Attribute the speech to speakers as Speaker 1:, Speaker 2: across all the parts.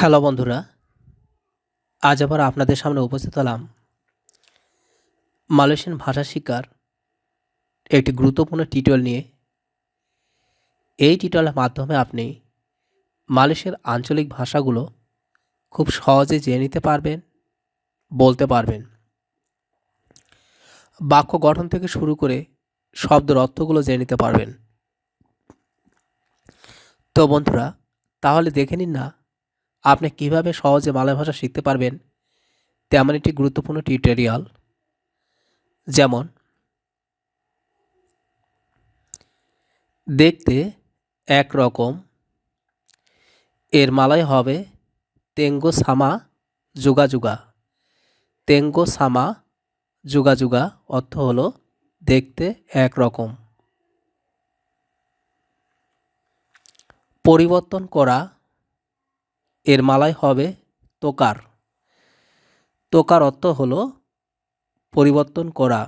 Speaker 1: Hello বন্ধুরা, আজ আবার আপনাদের সামনে উপস্থিত হলাম। মালয়েশিয়ান ভাষা শিক্ষার একটি গুরুত্বপূর্ণ টিটল নিয়ে। এই টিটলের মাধ্যমে আপনি মালয়েশিয়ার আঞ্চলিক ভাষাগুলো খুব সহজে জেনে নিতে পারবেন, বলতে পারবেন। বাক্য গঠন থেকে শুরু করে শব্দের অর্থগুলো জেনে নিতে পারবেন। তো বন্ধুরা, তাহলে দেখে নিন না আপনি কীভাবে সহজে মালয় ভাষা শিখতে পারবেন? তেমন একটি গুরুত্বপূর্ণ টিউটোরিয়াল যেমন, দেখতে একরকম, এর মালয় হবে তেঙ্গো সামা যুগা যুগা তেঙ্গো সামা যুগা যুগা অর্থ হলো দেখতে একরকম। পরিবর্তন করা এর মালায় হবে তোকার। তোকার অর্থ হলো পরিবর্তন করা।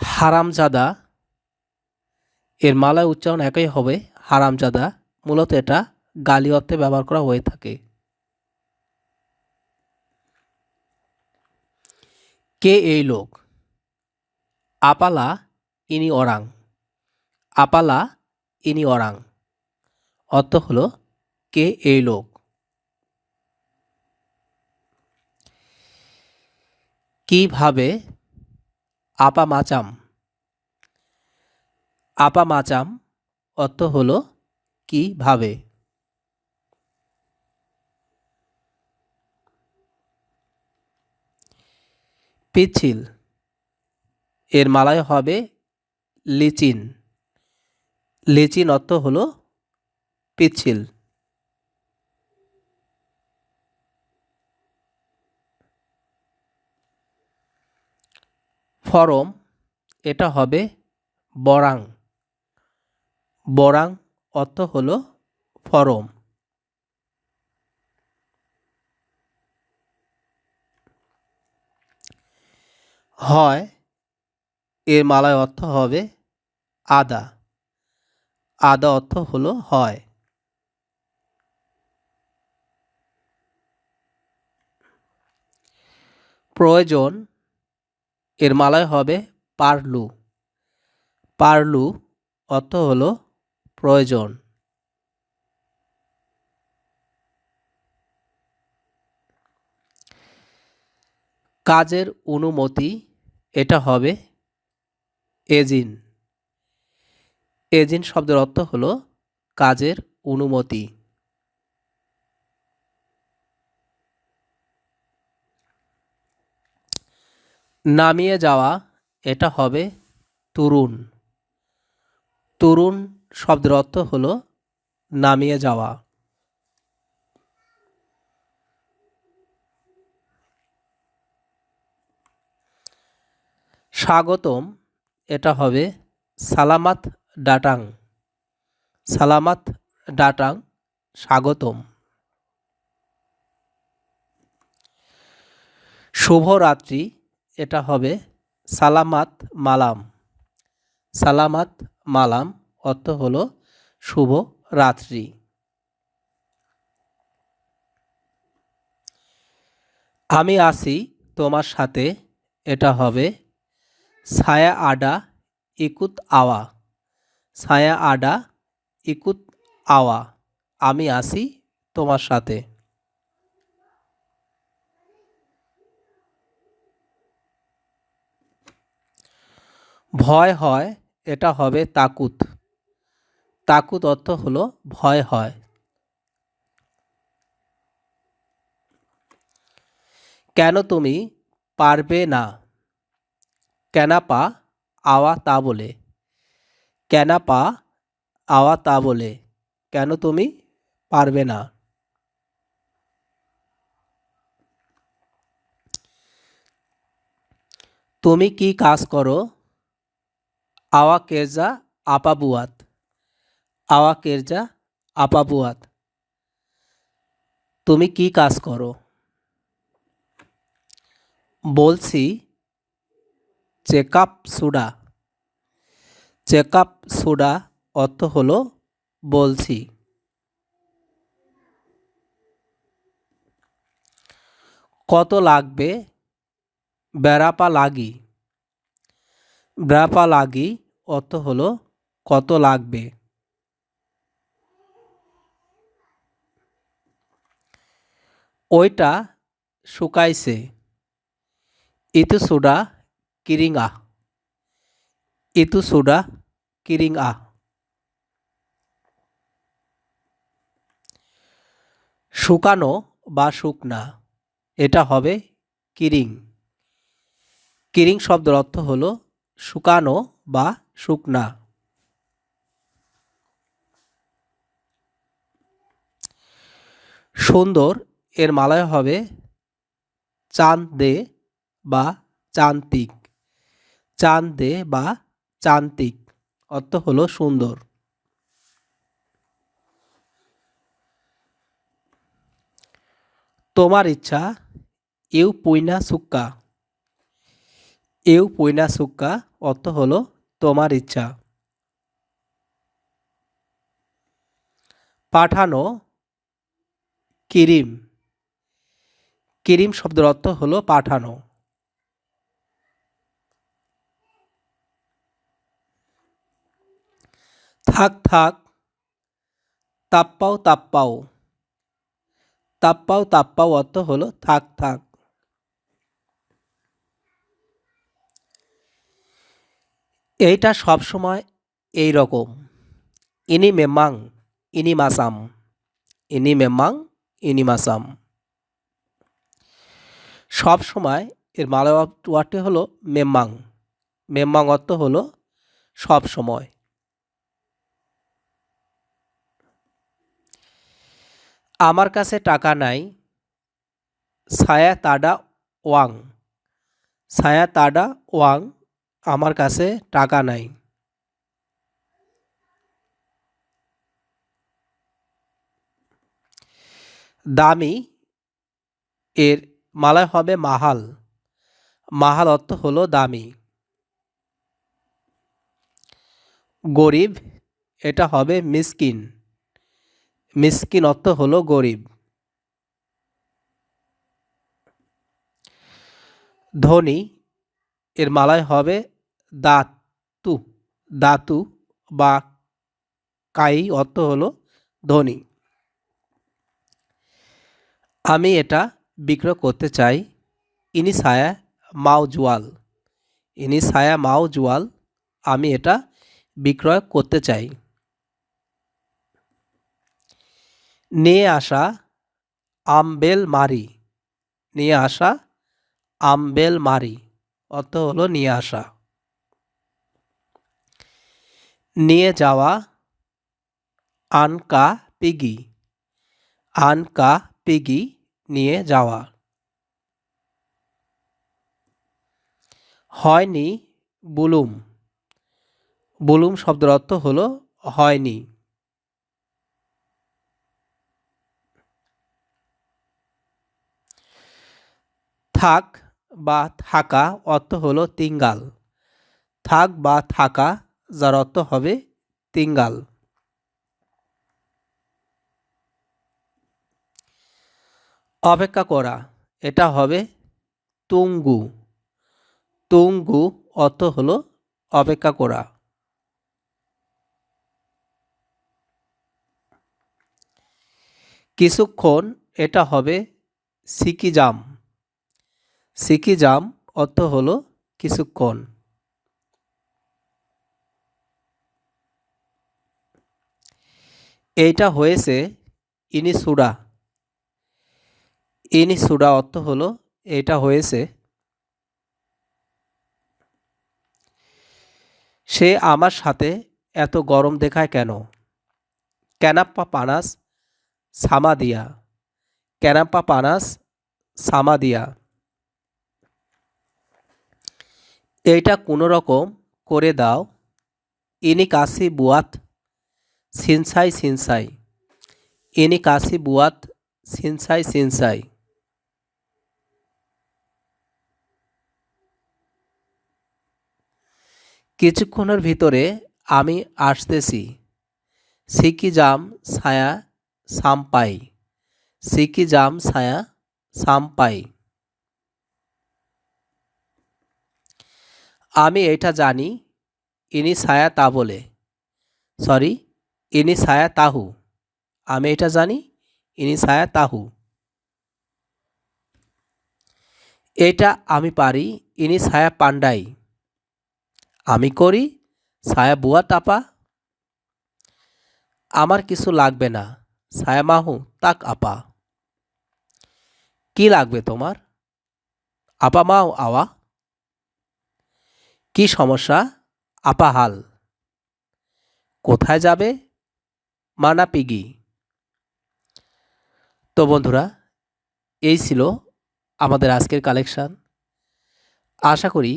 Speaker 1: হারামজাদা, এর মালায় উচ্চারণ একই হবে হারামজাদা, মূলত এটা গালি অর্থে ব্যবহার করা হয়ে থাকে। কে এই লোক? আপালা, ইনি অরাং আপালা ইনি অরাং অর্থ হলো, কে এই লোক? কীভাবে আপা মাচাম? আপা মাচাম, অর্থ হলো কীভাবে পিছিল এর মালায় হবে লিচিন। লিচিন অর্থ হল পিচ্ছিল। ফরম, এটা হবে বরাং। বরাং অর্থ হল ফরম। হয়, এর মালায় অর্থ হবে আদা। আদা অর্থ হলো হয়। প্রয়োজন, এর মালায় হবে পারলু। পারলু অর্থ হলো প্রয়োজন। কাজের অনুমতি, এটা হবে এজিন। এজিন শব্দের অর্থ হলো কাজের অনুমতি। নামিয়ে যাওয়া, এটা হবে তরুণ। তরুণ শব্দের অর্থ হলো নামিয়ে যাওয়া। স্বাগতম, এটা হবে সালামাত ডাটাং। সালামাত ডাটাং, স্বাগতম। শুভরাত্রি, এটা হবে সালামাত মালাম। সালামাত মালাম অর্থ হলো শুভ রাত্রি আমি আসি তোমার সাথে, এটা হবে ছায়া আডা ইকুত আওয়া। ছায়া আডা ইকুত আওয়া। আমি আসি তোমার সাথে। ভয় হয়, এটা হবে তাকুত। তাকুত অর্থ হলো ভয় হয়। কেন তুমি পারবে না? কেনাপা আওয়া তা বলে। কেনাপা আওয়া তা বলে? কেন তুমি পারবে না? তুমি কি কাজ করো? আওয়া কেরজা আপাবুয়াত আওয়া কেরজা আপাবুয়াত তুমি কি কাজ করো? বলছি চেকআপ সুডা। চেকআপ সুডা অর্থ হলো বলছি। কত লাগবে? বেড়াপা লাগি। বেড়াপা লাগি অর্থ হলো কত লাগবে? ওইটা শুকাইছে। ইতু সুডা কিরিং সুডা কিরিং আহ শুকানো বা শুকনা, এটা হবে কিরিং কিরিং শব্দের অর্থ হলো শুকানো বা শুকনা। সুন্দর, এর মালয় হবে চাঁদ দে বা চান্তিক। চাঁদ দে বা চান্তিক। অর্থ হলো সুন্দর। তোমার ইচ্ছা ইউ পুইনা সুক্কা। ইউ পুইনা সুক্কা অর্থ হল তোমার ইচ্ছা। পাঠানো কিরিম। কিরিম শব্দের অর্থ হলো পাঠানো। থাক থাক। তাপ্পাও তাপ্পাও। তাপ্পাও তাপ্পাও অর্থ হলো থাক থাক। এইটা সবসময় এই রকম। ইনি মেমাং ইনি মাসাম। ইনি মেমাং ইনি মাসাম। সব সময় এর মালয় ওয়ার্ডটি হলো মেম্মাং। মেম্মাং অর্থ হলো সব আমার কাছে টাকা নাই। ছায়া তাডা ওয়াং। ছায়া তাডা ওয়াং, আমার কাছে টাকা নাই। দামি এর মালয় হবে মাহাল। মাহাল অর্থ হলো দামি। গরিব, এটা হবে মিসকিন। মিসকিন অর্থ হলো গরিব। ধনী, এর মালায় হবে দাতু দাতু বা কাই অর্থ হলো ধনী। আমি এটা বিক্রয় করতে চাই। ইনি ছায়া মাও জুয়াল। ইনি ছায়া মাও জুয়াল, আমি এটা বিক্রয় করতে চাই। নিয়ে আসা আমবেল মারি নিয়ে আসা আমবেল মারি অর্থ হলো নিয়ে আসা। নিয়ে যাওয়া আনকা পিগি আনকা পিগি নিয়ে যাওয়া। হয়নি বুলুম। বুলুম শব্দের অর্থ হলো হয়নি। থাক বা থাকা অর্থ হলো তিঙ্গাল। থাক বা থাকা, যার অর্থ হবে তিঙ্গাল। অপেক্ষা করা, এটা হবে তুঙ্গু। তুঙ্গু অর্থ হলো অপেক্ষা করা। কিছুক্ষণ এটা হবে সিকিজাম। সিকিজাম অর্থ হলো কিছুক্ষণ। এইটা হয়েছে ইনি সুডা ইনি সুডা অর্থ হলো এটা হয়েছে সে আমার সাথে এত গরম দেখায় কেন? ক্যানাপ্পা পানাস সামাদিয়া। ক্যানাপ্পা পানাস সামাদিয়া। এইটা কোনো রকম করে দাও। ইনি কাশি বুয়াত সিনসাই সিনসাই। ইনি কাশি বুয়াত সিনসাই সিনসাই। কিছুক্ষণের ভিতরে আমি আসতেছি। সিকি জাম ছায়া সাম্পাই। সিকি জাম ছায়া সাম্পাই। আমি এটা জানি, ইনি ছায়া তা বলে। সরি, ইনি ছায়া তাহু। আমি এটা জানি, ইনি ছায়া তাহু। এটা আমি পারি, ইনি ছায়া পান্ডাই আমি করি, ছায়া বুয়া টাপা আমার কিছু লাগবে না, ছায়া মাহু, তাক আপা। কি লাগবে তোমার? আপা মাও আওয়া। কি সমস্যা? আপাহাল কোথায় যাবে? মানা পিগি। তো বন্ধুরা, এই ছিল আমাদের আজকের কালেকশান। আশা করি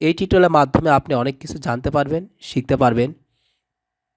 Speaker 1: এই টিউটোরিয়ালের মাধ্যমে আপনি অনেক কিছু জানতে পারবেন, শিখতে পারবেন।